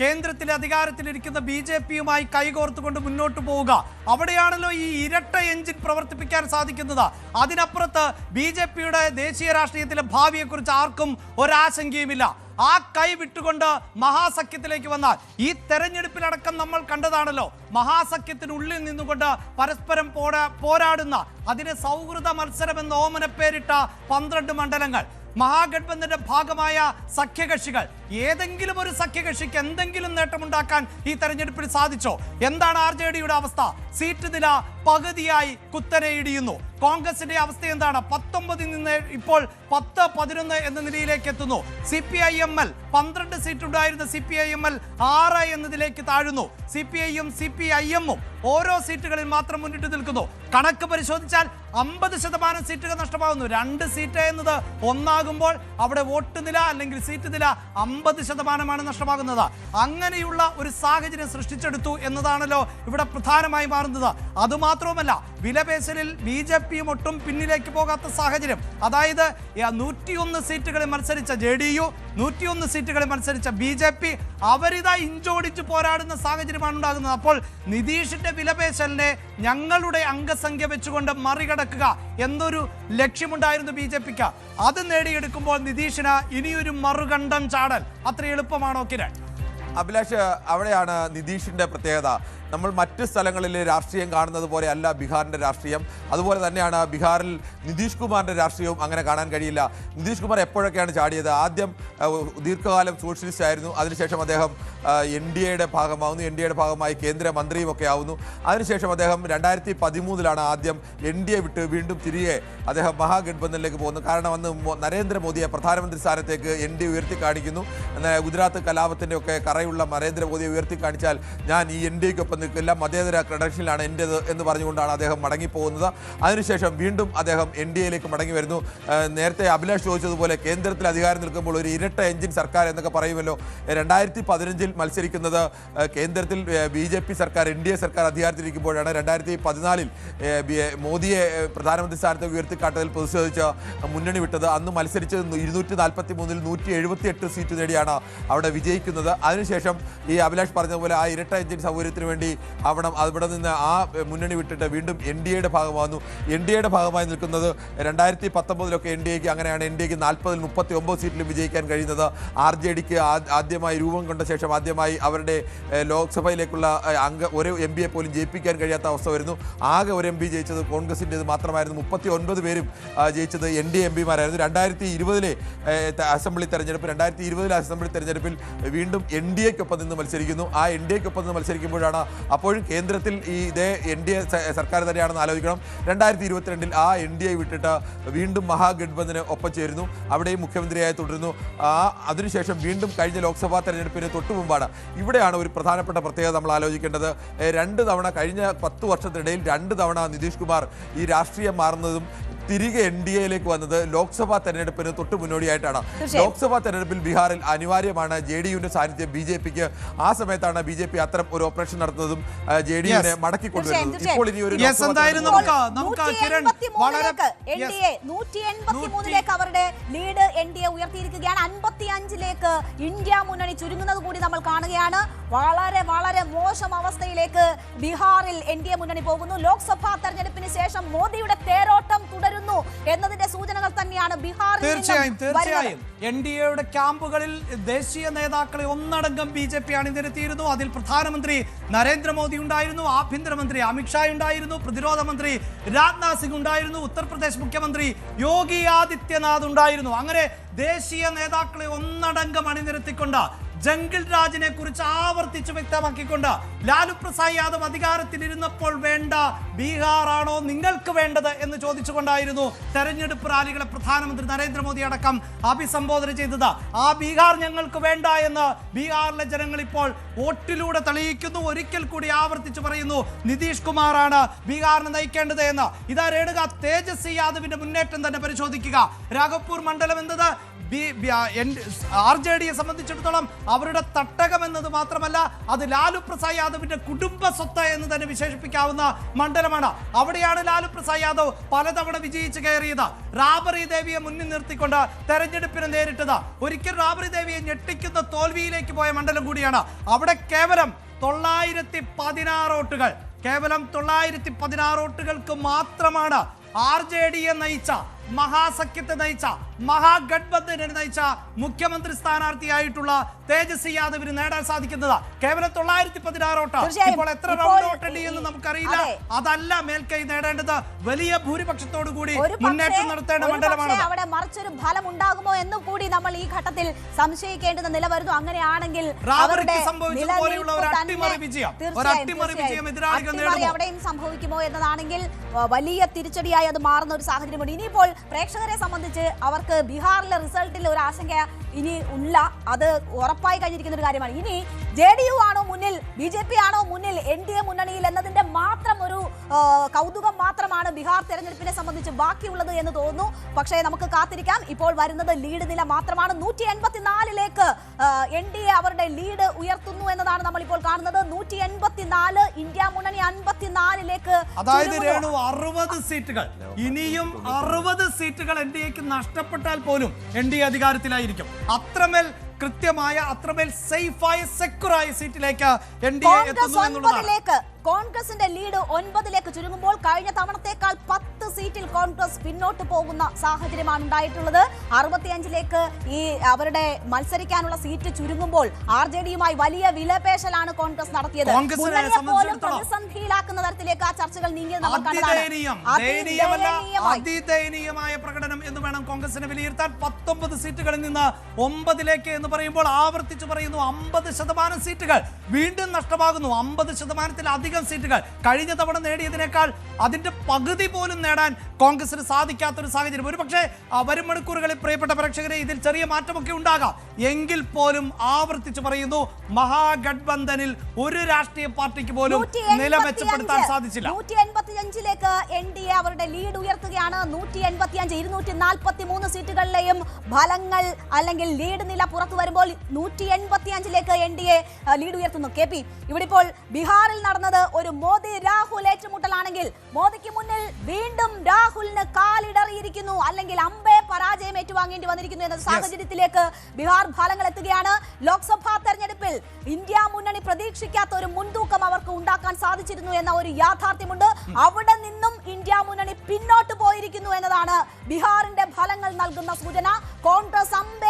കേന്ദ്രത്തിലെ അധികാരത്തിലിരിക്കുന്ന B J പിയുമായി കൈകോർത്തുകൊണ്ട് മുന്നോട്ട് പോവുക. അവിടെയാണല്ലോ ഈ ഇരട്ട എഞ്ചിൻ പ്രവർത്തിപ്പിക്കാൻ സാധിക്കുന്നത്. അതിനപ്പുറത്ത് ബി ജെ പിയുടെ ദേശീയ രാഷ്ട്രീയത്തിലെ ഭാവിയെക്കുറിച്ച് ആർക്കും ഒരാശങ്കയുമില്ല. ആ കൈ വിട്ടുകൊണ്ട് മഹാസഖ്യത്തിലേക്ക് വന്നാൽ ഈ തെരഞ്ഞെടുപ്പിലടക്കം നമ്മൾ കണ്ടതാണല്ലോ. മഹാസഖ്യത്തിനുള്ളിൽ നിന്നുകൊണ്ട് പരസ്പരം പോരാ പോരാടുന്ന അതിന് സൗഹൃദ മത്സരം എന്ന് ഓമന പേരിട്ട പന്ത്രണ്ട് മണ്ഡലങ്ങൾ. മഹാഗഡ്ബന്ധന്റെ ഭാഗമായ സഖ്യകക്ഷികൾ. ഏതെങ്കിലും ഒരു സഖ്യകക്ഷിക്ക് എന്തെങ്കിലും നേട്ടമുണ്ടാക്കാൻ ഈ തെരഞ്ഞെടുപ്പിൽ സാധിച്ചോ? എന്താണ് ആർ അവസ്ഥ? സീറ്റ് നില പകുതിയായി കുത്തനെ ഇടിയുന്നു. കോൺഗ്രസിന്റെ അവസ്ഥ എന്താണ്? പത്തൊമ്പതിൽ നിന്ന് ഇപ്പോൾ പത്ത് പതിനൊന്ന് എന്ന നിലയിലേക്ക് എത്തുന്നു. C P I M L പന്ത്രണ്ട് സീറ്റ് ഉണ്ടായിരുന്ന C P I M L ആറ് എന്നതിലേക്ക് താഴുന്നു. സി പി ഐയും സി പി ഐ എമ്മും ഓരോ സീറ്റുകളിൽ മാത്രം മുന്നിട്ട് നിൽക്കുന്നു. കണക്ക് പരിശോധിച്ചാൽ അമ്പത് ശതമാനം സീറ്റുകൾ നഷ്ടമാകുന്നു. രണ്ട് സീറ്റ് എന്നത് ഒന്നാകുമ്പോൾ അവിടെ വോട്ട് നില അല്ലെങ്കിൽ സീറ്റ് നില അമ്പത് ശതമാനമാണ് നഷ്ടമാകുന്നത്. അങ്ങനെയുള്ള ഒരു സാഹചര്യം സൃഷ്ടിച്ചെടുത്തു എന്നതാണല്ലോ ഇവിടെ പ്രധാനമായി മാറുന്നത്. അതുമാത്രവുമല്ല വിലപേശലിൽ ബി ജെ പിയും ഒട്ടും പിന്നിലേക്ക് പോകാത്ത സാഹചര്യം. അതായത് നൂറ്റിയൊന്ന് സീറ്റുകളിൽ മത്സരിച്ച ജെ ഡി യു നൂറ്റിയൊന്ന് സീറ്റുകളിൽ മത്സരിച്ച ബി ജെ പി അവരിതാ ഇഞ്ചോടിച്ച് പോരാടുന്ന സാഹചര്യമാണ് ഉണ്ടാകുന്നത്. അപ്പോൾ നിതീഷിന്റെ വിലപേശലിനെ ഞങ്ങളുടെ അംഗസംഖ്യ വെച്ചുകൊണ്ട് മറികടക്കുക എന്നൊരു ലക്ഷ്യമുണ്ടായിരുന്നു ബി ജെ പിക്ക്. അത് നേടിയെടുക്കുമ്പോൾ നിതീഷിന് ഇനിയൊരു മറുകണ്ഠം ചാടൽ. അത്ര എളുപ്പമാണോ കിരൺ? അഭിലാഷ് അവിടെയാണ് നിതീഷിന്റെ പ്രത്യേകത. നമ്മൾ മറ്റ് സ്ഥലങ്ങളിൽ രാഷ്ട്രീയം കാണുന്നത് പോലെ അല്ല ബീഹാറിന്റെ രാഷ്ട്രീയം. അതുപോലെ തന്നെയാണ് ബീഹാറിൽ നിതീഷ് കുമാറിന്റെ രാഷ്ട്രീയവും അങ്ങനെ കാണാൻ കഴിയില്ല. നിതീഷ് കുമാർ എപ്പോഴൊക്കെയാണ് ചാടിയത്? ആദ്യം ദീർഘകാലം സോഷ്യലിസ്റ്റ് ആയിരുന്നു അതിനുശേഷം അദ്ദേഹം എൻ ഡി എയുടെ ഭാഗമാവുന്നു. എൻ ഡി എയുടെ ഭാഗമായി കേന്ദ്രമന്ത്രിയും ഒക്കെ ആവുന്നു. അതിനുശേഷം അദ്ദേഹം രണ്ടായിരത്തി പതിമൂന്നിലാണ് ആദ്യം എൻ ഡി എ വിട്ട് വീണ്ടും തിരികെ അദ്ദേഹം മഹാഗഡ്ബന്ധനിലേക്ക് പോകുന്നു കാരണം അന്ന് നരേന്ദ്രമോദിയെ പ്രധാനമന്ത്രി സ്ഥാനത്തേക്ക് എൻ ഡി ഉയർത്തി കാണിക്കുന്നു ഗുജറാത്ത് കലാപത്തിന്റെ ഒക്കെ കറയുള്ള നരേന്ദ്രമോദിയെ ഉയർത്തി കാണിച്ചാൽ ഞാൻ ഈ എൻ ഡി എക്കൊപ്പം നിൽക്കില്ല മതേതര ക്രെഡൻഷ്യലാണ് എന്റേത് എന്ന് പറഞ്ഞുകൊണ്ടാണ് അദ്ദേഹം മടങ്ങിപ്പോകുന്നത്. അതിനുശേഷം വീണ്ടും അദ്ദേഹം എൻ ഡി എയിലേക്ക് മടങ്ങി വരുന്നു. നേരത്തെ അഭിലാഷ് ചോദിച്ചതുപോലെ കേന്ദ്രത്തിൽ അധികാരം നിൽക്കുമ്പോൾ ഒരു ഇരട്ട എഞ്ചിൻ സർക്കാർ എന്നൊക്കെ പറയുമല്ലോ. രണ്ടായിരത്തി പതിനഞ്ചിൽ മത്സരിക്കുന്നത് കേന്ദ്രത്തിൽ ബി ജെ പി സർക്കാർ എൻ ഡി എ സർക്കാർ അധികാരത്തിലിരിക്കുമ്പോഴാണ് രണ്ടായിരത്തി പതിനാലിൽ മോദിയെ പ്രധാനമന്ത്രി സ്ഥാനത്തേക്ക് ഉയർത്തിക്കാട്ടതിൽ പ്രതിഷേധിച്ച് മുന്നണി വിട്ടത്. അന്ന് മത്സരിച്ചത് ഇരുന്നൂറ്റി നാൽപ്പത്തി മൂന്നിൽ നൂറ്റി എഴുപത്തി എട്ട് സീറ്റ് നേടിയാണ് അവിടെ വിജയിക്കുന്നത്. അതിനുശേഷം ഈ അഭിലാഷ് പറഞ്ഞതുപോലെ ആ ഇരട്ട എഞ്ചിൻ സൗകര്യത്തിന് വേണ്ടി അവിടെ അവിടെ നിന്ന് ആ മുന്നണി വിട്ടിട്ട് വീണ്ടും എൻ ഡി എയുടെ ഭാഗമാകുന്നു എൻ ഡി എയുടെ ഭാഗമായി നിൽക്കുന്നത് രണ്ടായിരത്തി പത്തൊമ്പതിലൊക്കെ എൻ ഡി എക്ക് അങ്ങനെയാണ്. എൻ ഡി എക്ക് നാൽപ്പതിൽ മുപ്പത്തി ഒമ്പത് സീറ്റിലും വിജയിക്കാൻ കഴിയുന്നത്. ആർ ജെ ഡിക്ക് ആദ്യമായി രൂപം കൊണ്ട ശേഷം ആദ്യമായി അവരുടെ ലോക്സഭയിലേക്കുള്ള അംഗ ഒരു എം പിയെ പോലും ജയിപ്പിക്കാൻ കഴിയാത്ത അവസ്ഥ വരുന്നു. ആകെ ഒരു എം പി ജയിച്ചത് കോൺഗ്രസിന്റെ മാത്രമായിരുന്നു. മുപ്പത്തി ഒൻപത് പേരും ജയിച്ചത് എൻ ഡി എം പിമാരായിരുന്നു. രണ്ടായിരത്തി ഇരുപതിലെ അസംബ്ലി തെരഞ്ഞെടുപ്പ് രണ്ടായിരത്തി ഇരുപതിലെ അസംബ്ലി തെരഞ്ഞെടുപ്പിൽ വീണ്ടും എൻ ഡി എക്കൊപ്പം നിന്ന് മത്സരിക്കുന്നു. ആ എൻ ഡി എക്കൊപ്പം നിന്ന് മത്സരിക്കുമ്പോഴാണ് അപ്പോഴും കേന്ദ്രത്തിൽ ഈ ഇതേ എൻ ഡി എ സർക്കാർ തന്നെയാണെന്ന് ആലോചിക്കണം. രണ്ടായിരത്തി ഇരുപത്തിരണ്ടിൽ ആ എൻ ഡി എ വിട്ടിട്ട് വീണ്ടും മഹാഗഡ്ബന്ധന് ഒപ്പം ചേരുന്നു. അവിടെയും മുഖ്യമന്ത്രിയായി തുടരുന്നു. ആ അതിനുശേഷം വീണ്ടും കഴിഞ്ഞ ലോക്സഭാ തെരഞ്ഞെടുപ്പിന് തൊട്ടു മുമ്പാണ് ഇവിടെയാണ് ഒരു പ്രധാനപ്പെട്ട പ്രത്യേകത നമ്മൾ ആലോചിക്കേണ്ടത്. രണ്ട് തവണ കഴിഞ്ഞ പത്ത് വർഷത്തിനിടയിൽ രണ്ട് തവണ നിതീഷ് കുമാർ ഈ രാഷ്ട്രീയം മാറുന്നതും തിരികെ എൻ ഡി എയിലേക്ക് വന്നത് ലോക്സഭാ തെരഞ്ഞെടുപ്പിന് തൊട്ട് മുന്നോടിയായിട്ടാണ്. ലോക്സഭാ തെരഞ്ഞെടുപ്പിൽ ബീഹാറിൽ അനിവാര്യമാണ് ജെ ഡി യുവിന്റെ സാന്നിധ്യം ബി ജെ പിക്ക്. ആ സമയത്താണ് ബി ജെ പി അത്തരം ഒരു ഓപ്പറേഷൻ നടത്തുന്നതും ജെ ഡി യുവിനെ Yes. മടക്കി കൊണ്ടുവരുന്നത് തീർച്ചയായും, ഇപ്പോൾ ഇനി ഒരു അവരുടെ ലീഡ് എൻ ഡി എ ഉയർത്തിയിരിക്കുകയാണ്. ഇന്ത്യ മുന്നണി ചുരുങ്ങുന്നത് കൂടി നമ്മൾ കാണുകയാണ്. വളരെ വളരെ മോശം അവസ്ഥയിലേക്ക് ബീഹാറിൽ എൻ ഡി എ മുന്നണി പോകുന്നു. ലോക്സഭാ തെരഞ്ഞെടുപ്പിന് ശേഷം മോദിയുടെ തേരോട്ടം തുടരുന്നു. എന്നതിന്റെ സൂചനകൾ തന്നെയാണ് ബീഹാറിൽ തീർച്ചയായും തീർച്ചയായും. എൻ ഡി എയുടെ ക്യാമ്പുകളിൽ ദേശീയ നേതാക്കളെ ഒന്നടങ്കം ബി ജെ പി അണിനിരത്തിയിരുന്നു. അതിൽ പ്രധാനമന്ത്രി നരേന്ദ്രമോദി ഉണ്ടായിരുന്നു ആഭ്യന്തരമന്ത്രി അമിത്ഷാ ഉണ്ടായിരുന്നു പ്രതിരോധ മന്ത്രി രാജ്നാഥ് സിംഗ് ഉണ്ടായിരുന്നു ഉത്തർപ്രദേശ് മുഖ്യമന്ത്രി യോഗി ആദിത്യനാഥ് ഉണ്ടായിരുന്നു. അങ്ങനെ ദേശീയ നേതാക്കളെ ഒന്നടങ്കം അണിനിരത്തിക്കൊണ്ട് ജംഗിൾ രാജിനെ കുറിച്ച് ആവർത്തിച്ച് വ്യക്തമാക്കിക്കൊണ്ട് ലാലു പ്രസാദ് യാദവ് അധികാരത്തിലിരുന്നപ്പോൾ വേണ്ട ബീഹാറാണോ നിങ്ങൾക്ക് വേണ്ടത് എന്ന് ചോദിച്ചുകൊണ്ടായിരുന്നു തെരഞ്ഞെടുപ്പ് റാലികളെ പ്രധാനമന്ത്രി നരേന്ദ്രമോദി അടക്കം അഭിസംബോധന ചെയ്തത്. ആ ബീഹാർ ഞങ്ങൾക്ക് വേണ്ട എന്ന് ബീഹാറിലെ ജനങ്ങൾ ഇപ്പോൾ വോട്ടിലൂടെ തെളിയിക്കുന്നു. ഒരിക്കൽ കൂടി ആവർത്തിച്ച് പറയുന്നു നിതീഷ് കുമാറാണ് ബീഹാറിനെ നയിക്കേണ്ടത് എന്ന്. ഇതാ രേണുക തേജസ്വി യാദവിന്റെ മുന്നേറ്റം തന്നെ പരിശോധിക്കുക. രാഘപ്പൂർ മണ്ഡലം എന്നത് ആർ ജെ ഡിയെ സംബന്ധിച്ചിടത്തോളം അവരുടെ തട്ടകം എന്നത് മാത്രമല്ല അത് ലാലു പ്രസാദ് യാദവിന്റെ കുടുംബ സ്വത്ത് എന്ന് തന്നെ വിശേഷിപ്പിക്കാവുന്ന മണ്ഡലമാണ്. അവിടെയാണ് ലാലു പ്രസാദ് യാദവ് പലതവണ വിജയിച്ച് കയറിയത്. റാബറി ദേവിയെ മുന്നിൽ നിർത്തിക്കൊണ്ട് തെരഞ്ഞെടുപ്പിന് നേരിട്ടത്. ഒരിക്കൽ റാബറി ദേവിയെ ഞെട്ടിക്കുന്ന തോൽവിയിലേക്ക് പോയ മണ്ഡലം കൂടിയാണ്. അവിടെ കേവലം തൊള്ളായിരത്തി പതിനാറ് വോട്ടുകൾ. കേവലം തൊള്ളായിരത്തി പതിനാറ് വോട്ടുകൾക്ക് മാത്രമാണ് ആർ ജെ ഡിയെ നയിച്ച മഹാസഖ്യത്തെ നയിച്ച മഹാഗഡ്ബന്ധനെ നയിച്ച മുഖ്യമന്ത്രി സ്ഥാനാർത്ഥിയായിട്ടുള്ള തേജസ്വി യാദവിന് നേടാൻ സാധിക്കുന്നത് കേവലം തൊള്ളായിരത്തി പതിനാറ് വോട്ട്. ഇപ്പോൾ എത്ര റൗണ്ട് വോട്ടണ്ടി എന്ന് നമുക്കറിയില്ല. അതെ. അതല്ല മേൽക്കൈ നേടേണ്ടത് വലിയ ഭൂരിപക്ഷത്തോടു കൂടി മുന്നേറ്റം നടത്തേണ്ട മണ്ഡലമാണ്. അവിടെ മറിച്ചൊരു ഫലം ഉണ്ടാകുമോ എന്ന് കൂടി നമ്മൾ ഈ ഘട്ടത്തിൽ സംശയിക്കേണ്ടത് നില വരുന്നു. അങ്ങനെയാണെങ്കിൽ? അവിടെയും സംഭവിക്കുമോ എന്നതാണെങ്കിൽ വലിയ തിരിച്ചടിയായി അത് മാറുന്ന ഒരു സാഹചര്യമുണ്ട്. ഇനിയിപ്പോൾ പ്രേക്ഷകരെ സംബന്ധിച്ച് അവർക്ക് ബീഹാറിലെ റിസൾട്ടിൽ ഒരു ആശങ്ക ഇനി ഉള്ള അത് ഉറപ്പായി കഴിഞ്ഞിരിക്കുന്ന ഒരു കാര്യമാണ്. ഇനി ജെ ഡി യു ആണോ മുന്നിൽ ബി ജെ പി ആണോ മുന്നിൽ എൻ ഡി എ മുന്നണിയിൽ എന്നതിന്റെ മാത്രം ഒരു കൗതുകം മാത്രമാണ് ബീഹാർ തെരഞ്ഞെടുപ്പിനെ സംബന്ധിച്ച് ബാക്കിയുള്ളത് എന്ന് തോന്നുന്നു. പക്ഷേ നമുക്ക് കാത്തിരിക്കാം. ഇപ്പോൾ വരുന്നത് ലീഡ് നില മാത്രമാണ്. നൂറ്റി എൺപത്തിനാലിലേക്ക് എൻ ഡി എ അവരുടെ ലീഡ് ഉയർത്തുന്നു എന്നതാണ് നമ്മൾ ഇപ്പോൾ കാണുന്നത്. നൂറ്റി എൺപത്തിനാല് ഇന്ത്യ മുന്നണി അൻപത്തിനാലിലേക്ക് അതായത്. രേണു അറുപത് സീറ്റുകൾ. ഇനിയും അറുപത് സീറ്റുകൾ എൻ ഡി എക്ക് നഷ്ടപ്പെട്ടാൽ പോലും എൻ ഡി എ അധികാരത്തിലായിരിക്കും. അത്രമേൽ കൃത്യമായ അത്രമേൽ സേഫായ സെക്യൂറായ സീറ്റിലേക്ക് എൻ ഡി എ എത്തുന്നു എന്നുള്ളതാണ്. കോൺഗ്രസിന്റെ ലീഡ് ഒൻപതിലേക്ക് ചുരുങ്ങുമ്പോൾ കഴിഞ്ഞ തവണത്തേക്കാൾ പത്ത് സീറ്റിൽ കോൺഗ്രസ് പിന്നോട്ട് പോകുന്ന സാഹചര്യമാണ് ഉണ്ടായിട്ടുള്ളത്. അറുപത്തിയഞ്ചിലേക്ക് ഈ അവരുടെ മത്സരിക്കാനുള്ള സീറ്റ് ചുരുങ്ങുമ്പോൾ ആർ ജെ ഡിയുമായി വലിയ വിലപേശലാണ് കോൺഗ്രസ് നടത്തിയത്. പോലും പ്രതിസന്ധിയിലാക്കുന്ന തരത്തിലേക്ക് ആ ചർച്ചകൾ നീങ്ങിയത് നമ്മൾ കണ്ടതാണ്. പ്രകടനം എന്ന് വേണം കോൺഗ്രസിനെ വിലയിരുത്താൻ. പത്തൊമ്പത് സീറ്റുകളിൽ നിന്ന് ഒമ്പതിലേക്ക് എന്ന് പറയുമ്പോൾ ആവർത്തിച്ചു പറയുന്നു അമ്പത് ശതമാനം സീറ്റുകൾ വീണ്ടും നഷ്ടമാകുന്നു. അമ്പത് ശതമാനത്തിലധികം സീറ്റുകൾ കഴിഞ്ഞ തവണ നേടിയതിനേക്കാൾ അതിന്റെ പകുതി പോലും നേടാൻ കോൺഗ്രസിന് സാധിക്കാത്തൊരു സാഹചര്യം. ഒരുപക്ഷെ വരും മണിക്കൂറുകളിൽ പ്രിയപ്പെട്ട പ്രേക്ഷകരെ ഇതിൽ ചെറിയ മാറ്റമൊക്കെ ഉണ്ടാകാം. എങ്കിൽ പോലും ആവർത്തിച്ചു പറയുന്നു മഹാഗഡ്ബന്ധനിൽ ഒരു രാഷ്ട്രീയ പാർട്ടിക്ക് പോലും നില മെച്ചപ്പെടുത്താൻ സാധിച്ചില്ല. നൂറ്റി എൺപത്തിയഞ്ചിലേക്ക് എൻ ഡി എ അവരുടെ ലീഡ് ഉയർത്തുകയാണ്. നൂറ്റി എൺപത്തിയഞ്ച് ഇരുന്നൂറ്റി നാൽപ്പത്തി മൂന്ന് സീറ്റുകളിലെയും ഫലങ്ങൾ അല്ലെങ്കിൽ ലീഡ് നില പുറത്തു വരുമ്പോൾ നൂറ്റി എൺപത്തിയഞ്ചിലേക്ക് എൻ ഡി എ ലീഡ് ഉയർത്തുന്നു. കെ പി ഇവിടെ ഇപ്പോൾ ബീഹാറിൽ നടന്നത് ഒരു മോദി രാഹുൽ ഏറ്റുമുട്ടലാണെങ്കിൽ മോദിക്ക് മുന്നിൽ വീണ്ടും രാഹുലിന് കാലിടറിയിരിക്കുന്നു. അല്ലെങ്കിൽ അമ്പെ പരാജയം ഏറ്റുവാങ്ങേണ്ടി വന്നിരിക്കുന്നു എന്ന സാഹചര്യത്തിലേക്ക് ബീഹാർ ഫലങ്ങൾ എത്തുകയാണ്. ലോക്സഭാ തെരഞ്ഞെടുപ്പിൽ ഇന്ത്യ മുന്നണി പ്രതീക്ഷിക്കാത്ത ഒരു മുൻതൂക്കം അവർക്ക് ഉണ്ടാക്കാൻ സാധിച്ചിരുന്നു എന്ന ഒരു യാഥാർത്ഥ്യമുണ്ട്. അവിടെ നിന്നും ഇന്ത്യ മുന്നണി പിന്നോട്ട് പോയിരിക്കുന്നു എന്നതാണ് ബീഹാറിന്റെ ഫലങ്ങൾ നൽകുന്ന സൂചന. കോൺഗ്രസ് അമ്പെ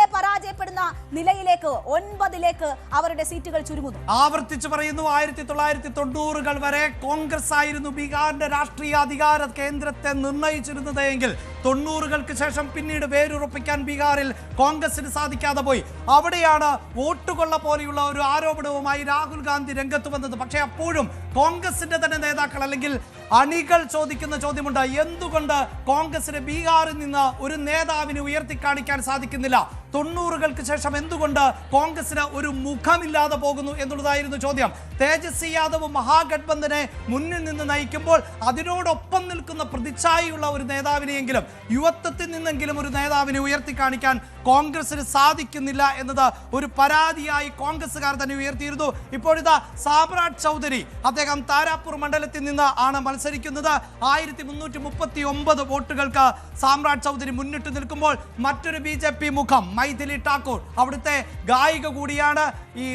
പരാജയപ്പെടുന്ന നിലയിലേക്ക് ഒൻപതിലേക്ക് അവരുടെ സീറ്റുകൾ ചുരുങ്ങുന്നു. ആവർത്തിച്ച് പറയുന്നു ആയിരത്തി തൊള്ളായിരത്തി തൊണ്ണൂറുകൾ വരെ കോൺഗ്രസ് ആയിരുന്നു ബീഹാറിന്റെ രാഷ്ട്രീയ അധികാര കേന്ദ്രത്തെ നിർണയിച്ചിരുന്നത് എങ്കിൽ തൊണ്ണൂറുകൾക്ക് ശേഷം പിന്നീട് വേരുറപ്പിക്കാൻ ബീഹാറിൽ കോൺഗ്രസിന് സാധിക്കാതെ പോയി. അവിടെയാണ് വോട്ടുകൊള്ള പോലെയുള്ള ഒരു ആരോപണവുമായി രാഹുൽ ഗാന്ധി രംഗത്ത് വന്നത്. പക്ഷേ അപ്പോഴും കോൺഗ്രസിന്റെ തന്നെ നേതാക്കൾ അല്ലെങ്കിൽ അണികൾ ചോദിക്കുന്ന ചോദ്യമുണ്ട്. എന്തുകൊണ്ട് കോൺഗ്രസിന് ബീഹാറിൽ നിന്ന് ഒരു നേതാവിനെ ഉയർത്തി കാണിക്കാൻ സാധിക്കുന്നില്ല? തൊണ്ണൂറുകൾക്ക് ശേഷം എന്തുകൊണ്ട് കോൺഗ്രസിന് ഒരു മുഖമില്ലാതെ പോകുന്നു എന്നുള്ളതായിരുന്നു ചോദ്യം. തേജസ്വി യാദവ് മഹാഗഡ്ബന്ധനെ മുന്നിൽ നിന്ന് നയിക്കുമ്പോൾ അതിനോടൊപ്പം നിൽക്കുന്ന പ്രതിച്ഛായുള്ള ഒരു നേതാവിനെയെങ്കിലും യുവത്വത്തിൽ നിന്നെങ്കിലും ഒരു നേതാവിനെ ഉയർത്തി കാണിക്കാൻ കോൺഗ്രസിന് സാധിക്കുന്നില്ല എന്നത് ഒരു പരാതിയായി കോൺഗ്രസ്സുകാർ തന്നെ ഉയർത്തിയിരുന്നു. ഇപ്പോഴിതാ സാമ്രാട് ചൗധരി അദ്ദേഹം താരാപൂർ മണ്ഡലത്തിൽ നിന്ന് ആണ് മത്സരിക്കുന്നത്. ആയിരത്തി മുന്നൂറ്റി മുപ്പത്തി ഒമ്പത് വോട്ടുകൾക്ക് സാമ്രാട് ചൗധരി മുന്നിട്ട് നിൽക്കുമ്പോൾ മറ്റൊരു ബി ജെ പി മുഖം മൈഥിലി ടാക്കൂർ അവിടുത്തെ ഗായിക കൂടിയാണ് ഈ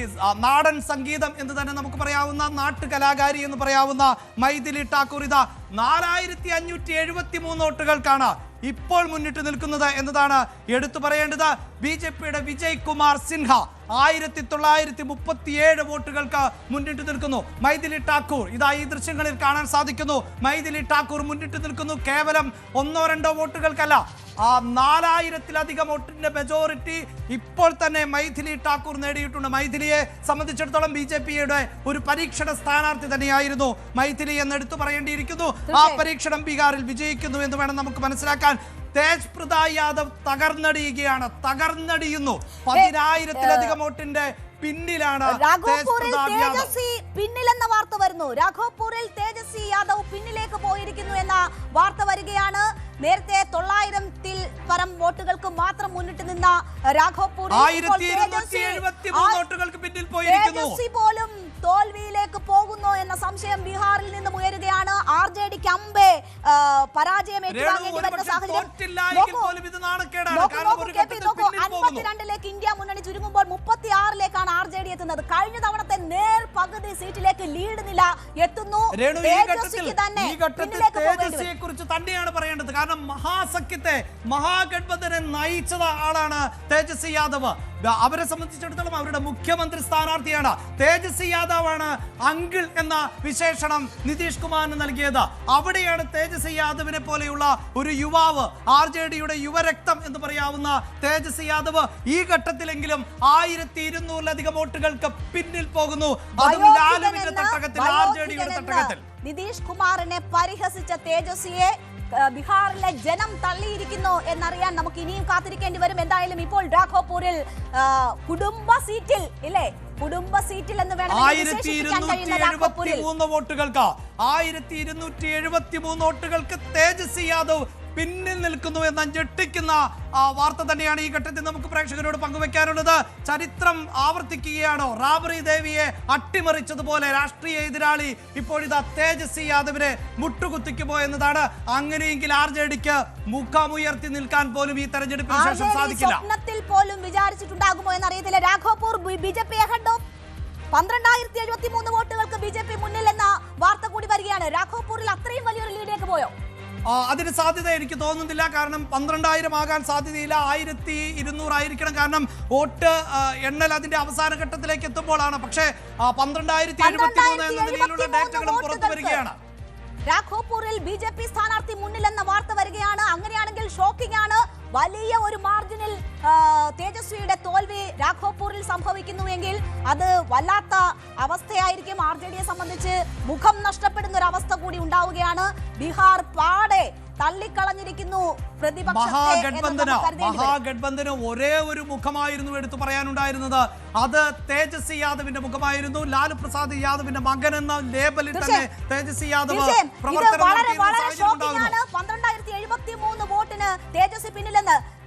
നാടൻ സംഗീതം എന്ന് തന്നെ നമുക്ക് പറയാവുന്ന നാട്ടുകലാകാരി എന്ന് പറയാവുന്ന മൈഥിലി ടാക്കൂർ ഇതാ നാലായിരത്തി അഞ്ഞൂറ്റി എഴുപത്തി മൂന്ന് വോട്ടുകൾക്കാണ് ഇപ്പോൾ മുന്നിട്ട് നിൽക്കുന്നത് എന്നതാണ് എടുത്തു പറയേണ്ടത്. ബി ജെ പിയുടെ വിജയ് കുമാർ സിൻഹ ആയിരത്തി തൊള്ളായിരത്തി മുപ്പത്തിയേഴ് വോട്ടുകൾക്ക് മുന്നിട്ട് നിൽക്കുന്നു. മൈഥിലി ഠാക്കൂർ ഇതായി ഈ ദൃശ്യങ്ങളിൽ കാണാൻ സാധിക്കുന്നു. മൈഥിലി ഠാക്കൂർ മുന്നിട്ട് നിൽക്കുന്നു. കേവലം ഒന്നോ രണ്ടോ വോട്ടുകൾക്കല്ല ആ നാലായിരത്തിലധികം വോട്ടിന്റെ മെജോറിറ്റി ഇപ്പോൾ തന്നെ മൈഥിലി ഠാക്കൂർ നേടിയിട്ടുണ്ട്. മൈഥിലിയെ സംബന്ധിച്ചിടത്തോളം ബി ജെ പിയുടെ ഒരു പരീക്ഷണ സ്ഥാനാർത്ഥി തന്നെയായിരുന്നു മൈഥിലി എന്ന് എടുത്തു പറയേണ്ടിയിരിക്കുന്നു. ആ പരീക്ഷണം ബീഹാറിൽ വിജയിക്കുന്നു എന്ന് വേണം നമുക്ക് മനസ്സിലാക്കാൻ. തേജ് പ്രതാപ് യാദവ് തകർന്നടിയുകയാണ്. തകർന്നടിയുന്നു. പതിനായിരത്തിലധികം വോട്ടിന്റെ പിന്നിലാണ് തേജസ്വി പിന്നിലെന്ന വാർത്ത വരുന്നു. രാഘോപൂരിൽ തേജസ്വി യാദവ് പിന്നിലേക്ക് പോയിരിക്കുന്നു എന്ന വാർത്ത വരികയാണ്. നേരത്തെ തൊള്ളായിരത്തിൽ പരം വോട്ടുകൾക്ക് മാത്രം മുന്നിട്ട് നിന്ന പോയിരിക്കുന്നു. തേജസ്വി പോലും തോൽവിയിലേക്ക് പോകുന്നു എന്ന സംശയം ബീഹാറിൽ നിന്നും ഉയരുകയാണ്. ആർ ജെ ഡിക്ക് അമ്പേ പരാജയം ഏറ്റുവാങ്ങേണ്ടി വരുന്ന സാഹചര്യം അൻപത്തിരണ്ടിലേക്ക് ഇന്ത്യ മുന്നണി ചുരുങ്ങുമ്പോൾ മുപ്പത്തി ആറിലേക്കാണ് ആർ ജെ ഡി എത്തുന്നത്. കഴിഞ്ഞ തവണത്തെ നേർ പകുതി സീറ്റിലേക്ക് ലീഡ് നില എത്തുന്നു. തന്നെ. തന്നെയാണ് പറയേണ്ടത്. കാരണം മഹാസഖ്യത്തെ മഹാഗഡ്ബന്ധനെ നയിച്ചത് ആളാണ് തേജസ്വി യാദവ്. അവരെ സംബന്ധിച്ചിടത്തോളം അവരുടെ മുഖ്യമന്ത്രി സ്ഥാനാർത്ഥിയാണ്. തേജസ്വി ആണ്. അങ്കിൾ എന്ന വിശേഷണം നിതീഷ് കുമാറിന് നൽകിയത്. അവിടെയാണ് തേജസ്വി യാദവിനെ പോലെയുള്ള ഒരു യുവാവ് ആർ ജെ ഡിയുടെ യുവരക്തം എന്ന് പറയാവുന്ന തേജസ്വി യാദവ് ഈ ഘട്ടത്തിലെങ്കിലും ആയിരത്തി ഇരുന്നൂറിലധികം വോട്ടുകൾക്ക് പിന്നിൽ പോകുന്നു. അതും ലാലുവിന്റെ തട്ടകത്തിൽ ആർ ജെ ഡിയുടെ തട്ടകത്തിൽ. നിതീഷ് കുമാറിനെ പരിഹസിച്ച തേജസ്വിയെ ബീഹാറിലെ ജനം തള്ളിയിരിക്കുന്നു എന്നറിയാൻ നമുക്ക് ഇനിയും കാത്തിരിക്കേണ്ടി വരും. എന്തായാലും ഇപ്പോൾ രാഘോപൂരിൽ കുടുംബ സീറ്റിൽ ഇല്ലേ? കുടുംബ സീറ്റിൽ എന്ന് വേണമെങ്കിൽ ആയിരത്തി ഇരുന്നൂറ്റി എഴുപത്തി മൂന്ന് വോട്ടുകൾക്ക് ആയിരത്തി ഇരുന്നൂറ്റി എഴുപത്തി മൂന്ന് വോട്ടുകൾക്ക് തേജസ്വി യാദവ് പിന്നിൽ നിൽക്കുന്നു എന്ന ഞെട്ടിക്കുന്ന ആ, വാർത്ത തന്നെയാണ് ഈ ഘട്ടത്തിൽ നമുക്ക് പ്രേക്ഷകരോട് പങ്കുവെക്കാനുള്ളത്. ചരിത്രം ആവർത്തിക്കുകയാണോ? റാബറി ദേവിയെ അട്ടിമറിച്ചതുപോലെ രാഷ്ട്രീയ എതിരാളി ഇപ്പോഴിതാ തേജസ്വി യാദവിനെ മുട്ടുകുത്തിക്കുമോ എന്നതാണ്. അങ്ങനെയെങ്കിൽ ആർ ജെ ഡിക്ക് മുഖമുയർത്തി നിൽക്കാൻ പോലും ഈ തെരഞ്ഞെടുപ്പിന് ശേഷം സാധിക്കില്ല. സ്വപ്നത്തിൽ പോലും വിചാരിച്ചിട്ടുണ്ടാകുമോ എന്നറിയത്തില്ല. Raghopur B J P ahead of പന്ത്രണ്ടായിരത്തി എഴുപത്തി മൂന്ന് വോട്ടുകൾക്ക് ബി ജെ പി മുന്നിൽ എന്ന വാർത്ത കൂടി വരികയാണ്. രാഘോപൂരിൽ അത്രയും വലിയൊരു ലീഡിലേക്ക് പോയോ? അതിന് സാധ്യത എനിക്ക് തോന്നുന്നില്ല. കാരണം പന്ത്രണ്ടായിരം ആകാൻ സാധ്യതയില്ല. ആയിരത്തി ഇരുന്നൂറായിരിക്കണം കാരണം വോട്ട് എണ്ണൽ അതിന്റെ അവസാന ഘട്ടത്തിലേക്ക് എത്തുമ്പോഴാണ്. പക്ഷേ പന്ത്രണ്ടായിരത്തി എഴുപത്തി മൂന്ന് എന്ന നിലയിലുള്ള ഡേറ്റകളും പുറത്തു വരികയാണ്. രാഘോപൂരിൽ ബി ജെ പി സ്ഥാനാർത്ഥി മുന്നിലെന്ന വാർത്ത വരികയാണ്. അങ്ങനെയാണെങ്കിൽ ഷോക്കിംഗ് ആണ്. വലിയ ഒരു മാർജിനിൽ തേജസ്വിയുടെ തോൽവി രാഘോപൂരിൽ സംഭവിക്കുന്നുവെങ്കിൽ അത് വല്ലാത്ത അവസ്ഥയായിരിക്കും. ആർ ജെ ഡിയെ സംബന്ധിച്ച് മുഖം നഷ്ടപ്പെടുന്ന ഒരു അവസ്ഥ കൂടി ഉണ്ടാവുകയാണ്. ബീഹാർ പാടെ തള്ളിക്കളഞ്ഞിരിക്കുന്നു മഹാഗഡ്ബന്ധന. മഹാഗഡ്ബന്ധന് ഒരേ ഒരു മുഖമായിരുന്നു എടുത്തു പറയാനുണ്ടായിരുന്നത്. അത് തേജസ്വി യാദവിന്റെ മുഖമായിരുന്നു. ലാലു പ്രസാദ് യാദവിന്റെ മകൻ എന്ന ലേബലിൽ തന്നെ. തേജസ്വി യാദവ് പ്രവർത്തനം തന്നെയാണ് തേജസ് പിന്നിലെന്ന്